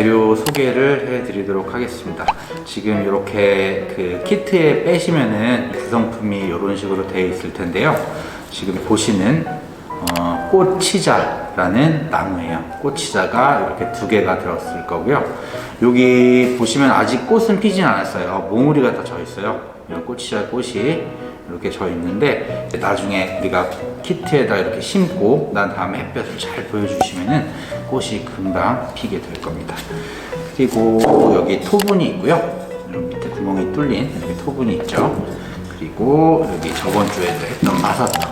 재료 소개를 해드리도록 하겠습니다. 지금 이렇게 그 키트에 빼시면은 구성품이 이런 식으로 되어 있을 텐데요. 지금 보시는 어, 꽃치자라는 나무예요. 꽃치자가 이렇게 두 개가 들었을 거고요. 여기 보시면 아직 꽃은 피진 않았어요. 몽우리가 다 져 있어요. 이 꽃치자 꽃이 이렇게 져 있는데 나중에 우리가 키트에다 이렇게 심고 난 다음에 햇볕을 잘 보여주시면은 꽃이 금방 피게 될 겁니다. 그리고 여기 토분이 있고요. 여기 밑에 구멍이 뚫린 이렇게 토분이 있죠. 그리고 여기 저번 주에도 했던 마사토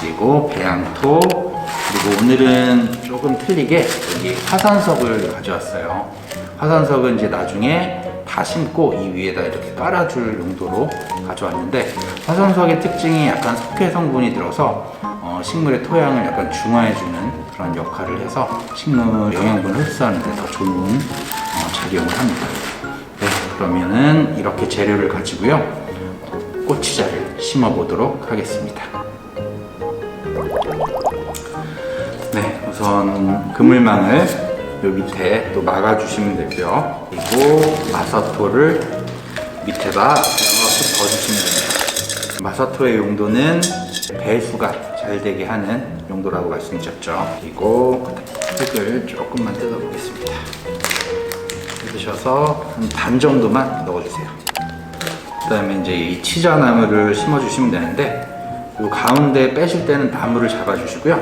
그리고 배양토 그리고 오늘은 조금 틀리게 여기 화산석을 가져왔어요. 화산석은 이제 나중에 다 심고 이 위에다 이렇게 깔아줄 용도로 가져왔는데 화산석의 특징이 약간 석회 성분이 들어서 어, 식물의 토양을 약간 중화해주는 그런 역할을 해서 식물 영양분을 흡수하는 데 더 좋은 어, 작용을 합니다. 네, 그러면은 이렇게 재료를 가지고요 꽃치자를 심어 보도록 하겠습니다. 네, 우선 그물망을 요 밑에 또 막아주시면 되고요. 그리고 마사토를 밑에다 이렇게 넣어주시면 됩니다. 마사토의 용도는 배수가 잘 되게 하는 용도라고 말씀드렸죠. 그리고 흙을 조금만 뜯어보겠습니다. 뜯으셔서 한 반 정도만 넣어주세요. 그 다음에 이제 이 치자나무를 심어주시면 되는데 이 가운데 빼실 때는 나무를 잡아주시고요.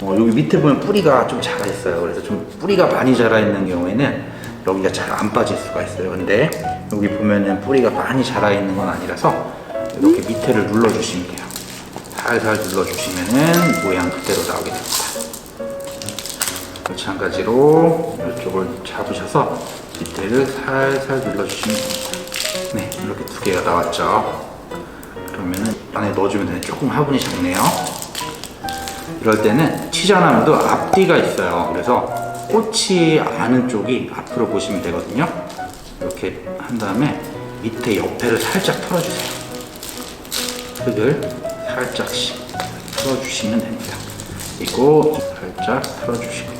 어, 여기 밑에 보면 뿌리가 좀 자라 있어요. 그래서 좀 뿌리가 많이 자라 있는 경우에는 여기가 잘 안 빠질 수가 있어요. 근데 여기 보면은 뿌리가 많이 자라 있는 건 아니라서 이렇게 밑에를 눌러주시면 돼요. 살살 눌러주시면은 모양 그대로 나오게 됩니다. 마찬가지로 이쪽을 잡으셔서 밑에를 살살 눌러주시면 됩니다. 네, 이렇게 두 개가 나왔죠. 그러면은 안에 넣어주면 되는데 조금 화분이 작네요. 이럴 때는 치자나무도 앞뒤가 있어요. 그래서 꽃이 아는 쪽이 앞으로 보시면 되거든요. 이렇게 한 다음에 밑에 옆에를 살짝 털어주세요. 흙을 살짝씩 털어주시면 됩니다. 그리고 살짝 털어주시고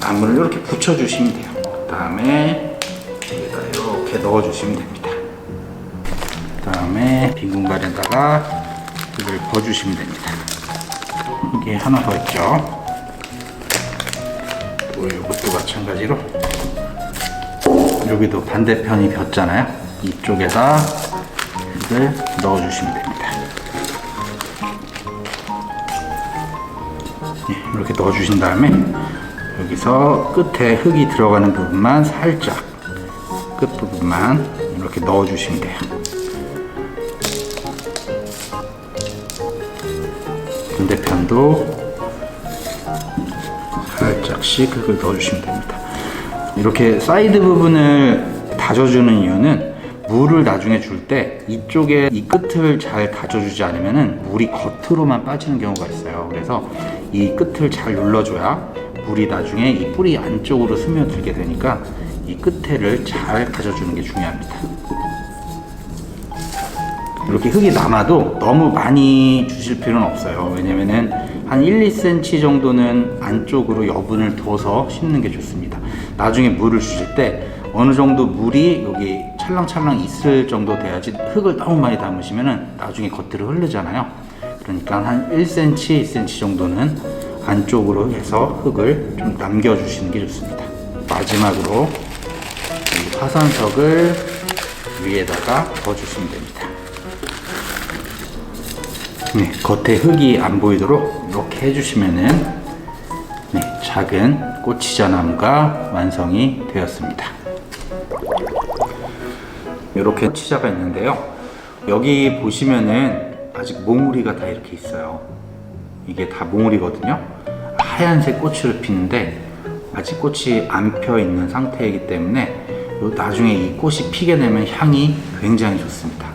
나무를 이렇게 붙여주시면 돼요. 그 다음에 여기다 이렇게 넣어주시면 됩니다. 그 다음에 빈 공간에다가 흙을 버주시면 됩니다. 이게 하나 더 있죠. 또 이것도 마찬가지로 여기도 반대편이 폈잖아요. 이쪽에다 흙을 넣어주시면 됩니다. 이렇게 넣어주신 다음에 여기서 끝에 흙이 들어가는 부분만 살짝 끝 부분만 이렇게 넣어주시면 돼요. 반대편도 살짝씩 흙을 넣어주시면 됩니다. 이렇게 사이드 부분을 다져주는 이유는 물을 나중에 줄 때 이쪽에 이 끝을 잘 다져주지 않으면 물이 겉으로만 빠지는 경우가 있어요. 그래서 이 끝을 잘 눌러줘야 물이 나중에 이 뿌리 안쪽으로 스며들게 되니까 이 끝에를 잘 다져주는 게 중요합니다. 이렇게 흙이 남아도 너무 많이 주실 필요는 없어요. 왜냐면은 한 1, 2cm 정도는 안쪽으로 여분을 둬서 심는 게 좋습니다. 나중에 물을 주실 때 어느 정도 물이 여기 찰랑찰랑 있을 정도 돼야지 흙을 너무 많이 담으시면은 나중에 겉으로 흐르잖아요. 그러니까 한 1cm, 2cm 정도는 안쪽으로 해서 흙을 좀 남겨주시는 게 좋습니다. 마지막으로 이 화산석을 위에다가 넣어주시면 됩니다. 네, 겉에 흙이 안 보이도록 이렇게 해주시면은 네, 작은 꽃치자 나무가 완성이 되었습니다. 이렇게 치자가 있는데요. 여기 보시면은 아직 몽우리가 다 이렇게 있어요. 이게 다 몽우리거든요. 하얀색 꽃을 피는데 아직 꽃이 안 펴 있는 상태이기 때문에 요 나중에 이 꽃이 피게 되면 향이 굉장히 좋습니다.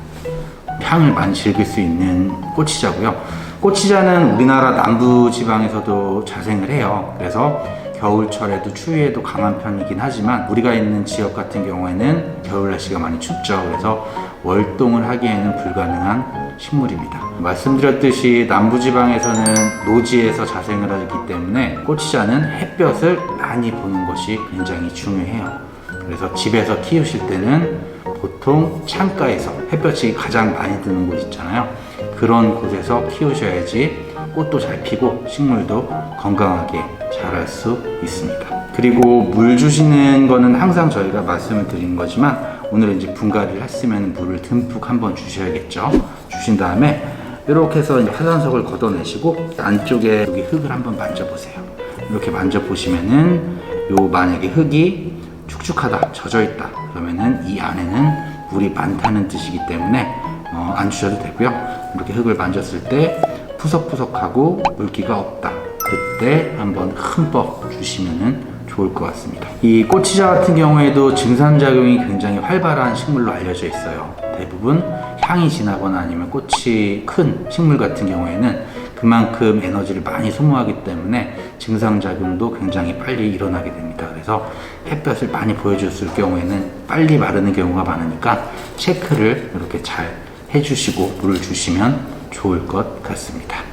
향을 많이 즐길 수 있는 꽃치자고요. 꽃치자는 우리나라 남부 지방에서도 자생을 해요. 그래서 겨울철에도 추위에도 강한 편이긴 하지만 우리가 있는 지역 같은 경우에는 겨울 날씨가 많이 춥죠. 그래서 월동을 하기에는 불가능한 식물입니다. 말씀드렸듯이 남부지방에서는 노지에서 자생을 하기 때문에 꽃치자는 햇볕을 많이 보는 것이 굉장히 중요해요. 그래서 집에서 키우실 때는 보통 창가에서 햇볕이 가장 많이 드는 곳 있잖아요. 그런 곳에서 키우셔야지 꽃도 잘 피고 식물도 건강하게 자랄 수 있습니다. 그리고 물 주시는 거는 항상 저희가 말씀을 드리는 거지만 오늘은 이제 분갈이를 했으면 물을 듬뿍 한번 주셔야겠죠. 주신 다음에 이렇게 해서 화산석을 걷어내시고 안쪽에 여기 흙을 한번 만져보세요. 이렇게 만져보시면은 요 만약에 흙이 축축하다, 젖어 있다. 그러면은 이 안에는 물이 많다는 뜻이기 때문에 어, 안 주셔도 되고요. 이렇게 흙을 만졌을 때 푸석푸석하고 물기가 없다. 그때 한번 흠뻑 주시면은 좋을 것 같습니다. 이 꽃치자 같은 경우에도 증산작용이 굉장히 활발한 식물로 알려져 있어요. 대부분 향이 진하거나 아니면 꽃이 큰 식물 같은 경우에는 그만큼 에너지를 많이 소모하기 때문에 증상작용도 굉장히 빨리 일어나게 됩니다. 그래서 햇볕을 많이 보여줬을 경우에는 빨리 마르는 경우가 많으니까 체크를 이렇게 잘 해주시고 물을 주시면 좋을 것 같습니다.